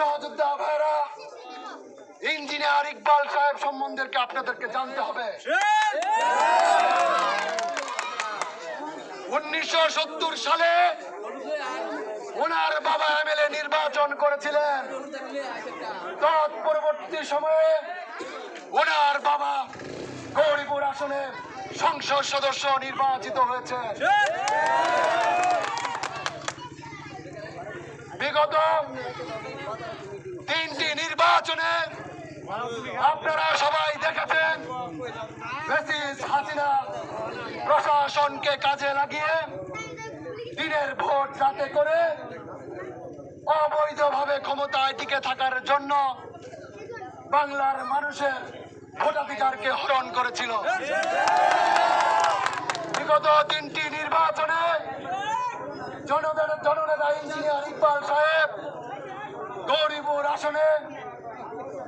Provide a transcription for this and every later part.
সহযোদ্ধা ভাইরা। ইঞ্জিনিয়ার ইকবাল সাহেব সম্বন্ধে আপনাদেরকে জানতে হবে। উনিশশো সত্তর সালে ওনার বাবা এমএলএ নির্বাচন করেছিলেন। তৎপরবর্তী সময়ে ওনার বাবা গৌরীপুর আসনে সংসদ সদস্য নির্বাচিত হয়েছে বিগত তিনটি নির্বাচনে আপনারা সবাই দেখেছেন হাসিনা প্রশাসনকে কাজে লাগিয়ে দিনের ভোট রাতে করে অবৈধভাবে ক্ষমতায় টিকে থাকার জন্য বাংলার মানুষের ভোটাধিকারকে হরণ করেছিল। বিগত তিনটি নির্বাচনে জনগণের জননেতা ইঞ্জিনিয়ার ইকবাল সাহেব, গৌরীপুর আসনে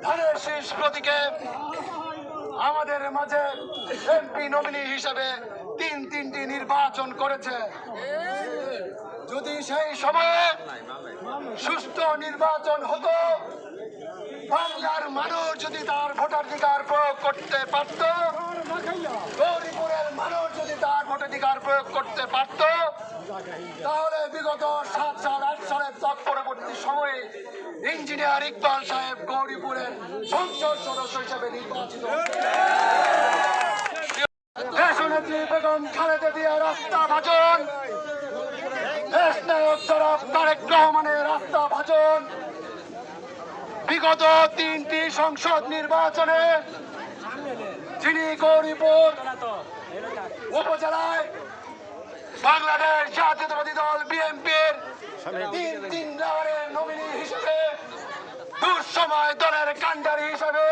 ধানের শীষ প্রতীকে আমাদের মাঝে এমপি নমিনি হিসেবে তিন তিনটি নির্বাচন করেছে। যদি সেই সময়ে সুষ্ঠু নির্বাচন হতো, বাংলার মানুষ যদি তার ভোটাধিকার প্রয়োগ করতে পারত, গৌরীপুরের মানুষ যদি তার ভোটাধিকার প্রয়োগ করতে পারত, তাহলে ইঞ্জিনিয়ার ইকবাল সাহেব গৌরীপুরের সংসদ সদস্য হিসেবে নির্বাচিত। বিগত তিনটি সংসদ নির্বাচনে যিনি গৌরীপুর উপজেলায় বাংলাদেশ জাতীয়তাবাদী দল বিএনপির তিন তিন নমিনি হিসেবে দুঃসময় দলের কান্ডারি হিসাবে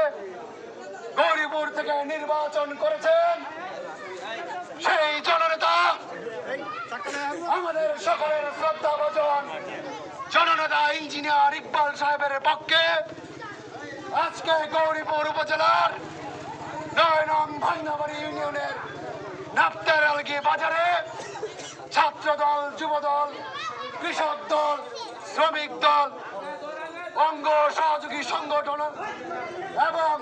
গৌরীপুর থেকে নির্বাচন করেছেন সেই জননেতা আমাদের সকলের শ্রদ্ধা ভজন। জননেতা ইঞ্জিনিয়ার ইকবাল সাহেবের পক্ষে আজকে গৌরীপুর উপজেলার নয় নং ভান্নাবাড়ি ইউনিয়নের নাপ্তার আলগি বাজারে ছাত্র দল যুব দল কৃষক দল, শ্রমিক দল অঙ্গ সহযোগী সংগঠন এবং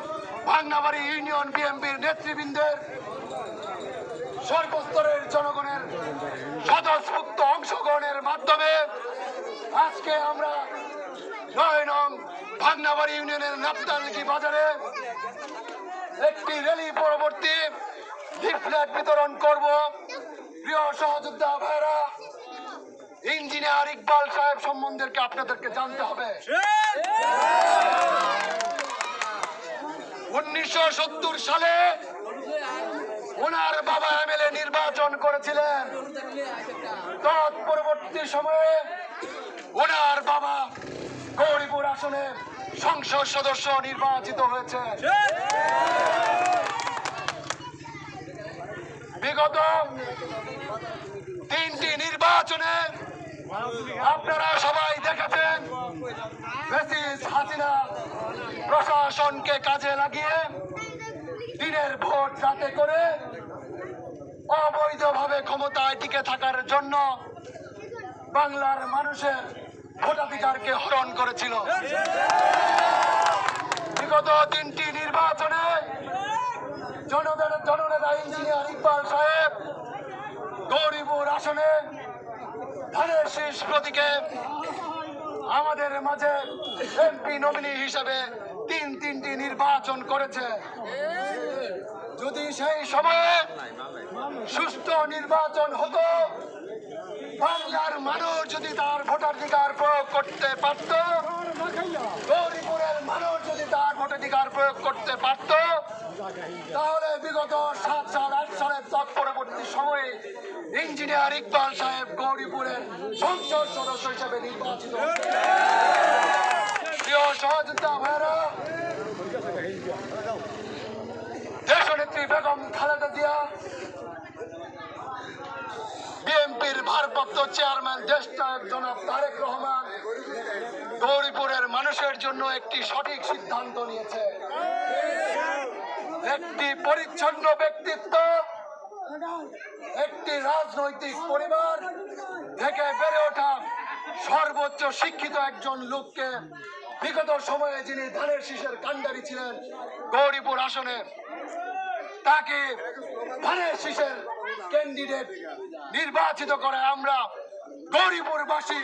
ভাঙ্গাবাড়ি ইউনিয়ন বিএনপির নেতৃবৃন্দের সর্বস্তরের জনগণের স্বতঃস্ফূর্ত অংশগ্রহণের মাধ্যমে আজকে আমরা নয় নং ভাঙ্গাবাড়ি ইউনিয়নের নাপতালকি বাজারে একটি র্যালি পরবর্তী লিফলেট বিতরণ করব। প্রিয় সহযোদ্ধা ভাইরা ইঞ্জিনিয়ার ইকবাল সাহেব সম্বন্ধে আপনাদেরকে জানতে হবে? উনিশশো সত্তর সালে ওনার বাবা এমএলএ নির্বাচন করেছিলেন। তৎপরবর্তী সময়ে ওনার বাবা গৌরীপুর আসনে সংসদ সদস্য নির্বাচিত হয়েছে। বিগত তিনটি নির্বাচনে আপনারা সবাই দেখেছেন বেসিস হাসিনা প্রশাসনকে কাজে লাগিয়ে দিনের ভোট রাতে করে অবৈধভাবে ক্ষমতায় টিকে থাকার জন্য বাংলার মানুষের ভোটাধিকারকে হরণ করেছিল। বিগত তিনটি নির্বাচনে জননেতা ইঞ্জিনিয়ার ইকবাল সাহেব গৌরীপুর আসনে ধানের শীষ প্রতীকে আমাদের মাঝে এমপি নমিনি হিসেবে তিন তিনটি নির্বাচন করেছে। যদি সেই সময়ে সুষ্ঠু নির্বাচন হতো, বাংলার মানুষ যদি তার ভোটাধিকার প্রয়োগ করতে পারত, গৌরীপুরের মানুষ যদি তার ভোটাধিকার প্রয়োগ করতে পারত তাহলে বিগত সাত সাল, আট সালের তৎ পরবর্তী সময়ে ইঞ্জিনিয়ার ইকবাল সাহেব গৌরীপুরের সংসদ সদস্য হিসেবে নির্বাচিত। প্রিয় সহযোদ্ধা ভাইরা দেশনেত্রী বেগম খালেদা জিয়া, বিএনপির ভারপ্রাপ্ত চেয়ারম্যান দেশনায়ক জনাব তারেক রহমান গৌরীপুরের মানুষের জন্য একটি সঠিক সিদ্ধান্ত নিয়েছে একটি পরিচ্ছন্ন ব্যক্তিত্ব, একটি রাজনৈতিক পরিবার থেকে বেড়ে ওঠা সর্বোচ্চ শিক্ষিত একজন লোককে বিগত সময়ে যিনি ধানের শীষের কাণ্ডারি ছিলেন গৌরীপুর আসনে, তাকে ধানের শীষের ক্যান্ডিডেট নির্বাচিত করে আমরা গৌরীপুরবাসী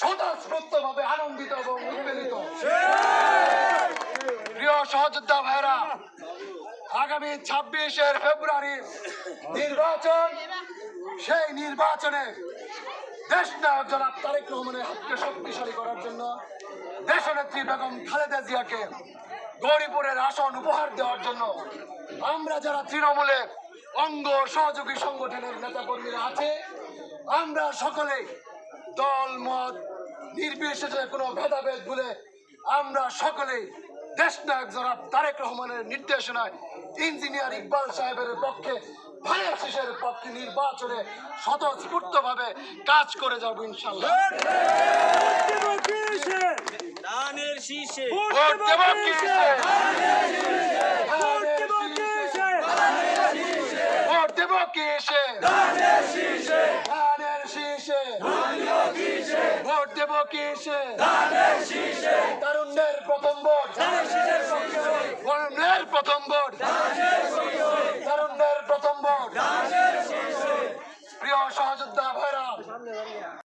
স্বতঃস্ফূর্ত ভাবে আনন্দিত এবং উদ্বেলিত প্রিয় সহযোদ্ধা ভাইরা আগামী ছাব্বিশের ফেব্রুয়ারি নির্বাচন, সেই নির্বাচনে দেশ নায়ক জনাব তারেক রহমানের হাতকে শক্তিশালী করার জন্য দেশনেত্রী বেগম খালেদা জিয়াকে গৌরীপুরের আসন উপহার দেওয়ার জন্য আমরা যারা তৃণমূলে অঙ্গ সহযোগী সংগঠনের নেতাকর্মীরা আছে, আমরা সকলে দল, মত, নির্বিশেষে কোনো ভেদাভেদ ভুলে আমরা সকলেই দেশ নায়ক জনাব তারেক রহমানের নির্দেশনায় ইঞ্জিনিয়ার ইকবাল সাহেবের পক্ষে ধানের পক্ষে নির্বাচনে স্বতঃস্ফূর্ত ভাবে কাজ করে যাব ইনশাল্লাহ দানের শীষে ভোট দেব কিসে? ভোট দেব কিসে? ধানের শীষে। ভোট দেব কিসে? তারুণ্যের প্রথম ভোট Vatandaş!